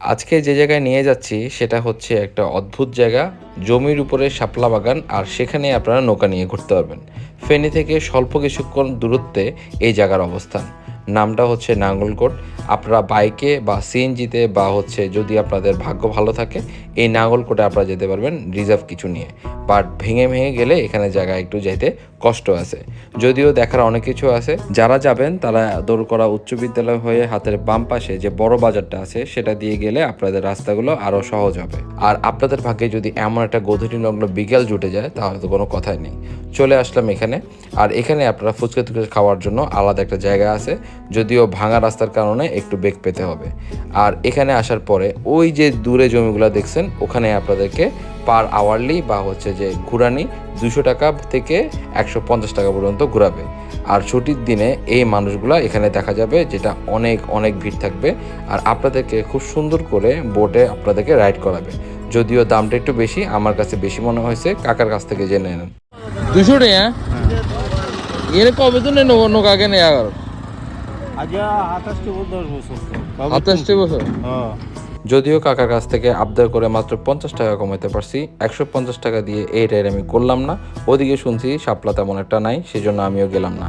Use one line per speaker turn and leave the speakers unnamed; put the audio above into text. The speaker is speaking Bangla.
আজকে যে জায়গায় নিয়ে যাচ্ছি, সেটা হচ্ছে একটা অদ্ভুত জায়গা, জমির উপরে শাপলা বাগান, আর সেখানে আপনারা নৌকা নিয়ে ঘুরতে পারবেন। ফেনী থেকে স্বল্প কিছুক্ষণ দূরত্বে এই জায়গার অবস্থান। নামটা হচ্ছে নাঙ্গলকোট। আপনারা বাইকে বা সিএনজিতে বা হচ্ছে যদি আপনাদের ভাগ্য ভালো থাকে, এই নাঙ্গলকোটে আপনারা যেতে পারবেন রিজার্ভ কিছু নিয়ে। বাট ভেঙে ভেঙে গেলে এখানে জায়গা একটু যাইতে কষ্ট আছে। যদিও দেখার অনেক কিছু আছে। যারা যাবেন, তারা দৌড়কড়া উচ্চ বিদ্যালয় হয়ে হাতের বাম পাশে যে বড় বাজারটা আছে, সেটা দিয়ে গেলে আপনাদের রাস্তাগুলো আরও সহজ হবে। আর আপনাদের ভাগ্যে যদি এমন একটা গধূলি নগ্ন বিকেল জুটে যায়, তাহলে তো কোনো কথাই নেই। চলে আসলাম এখানে। আর এখানে আপনারা ফুচকা টুচকা খাওয়ার জন্য আলাদা একটা জায়গা আছে, যদিও ভাঙা রাস্তার কারণে একটু বেগ পেতে হবে। আর এখানে আসার পরে ওই যে দূরে জমিগুলো দেখছেন, ওখানে আপনাদেরকে পার আওয়ারলি বা হচ্ছে যে ঘুরানি দুশো টাকা থেকে একশো পঞ্চাশ টাকা পর্যন্ত ঘুরাবে। আর ছুটির দিনে এই মানুষগুলা এখানে দেখা যাবে, যেটা অনেক অনেক ভিড় থাকবে। আর আপনাদেরকে খুব সুন্দর করে বোটে আপনাদেরকে রাইড করাবে। যদিও দামটা একটু বেশি আমার কাছে বেশি মনে হয়েছে কাকার কাছ থেকে জেনে নেন।
দুশো টাকা এর কবে তো নেই নৌকা কেনে আবার
আজ আঠাশটি
বছর
হ্যাঁ।
যদিও কাকার কাছ থেকে আবদার করে মাত্র পঞ্চাশ টাকা কমাতে পারছি একশো পঞ্চাশ টাকা দিয়ে এই রাইড আমি করলাম না ওদিকে শুনছি শাপলা তেমন একটা নাই সেজন্য আমিও গেলাম না।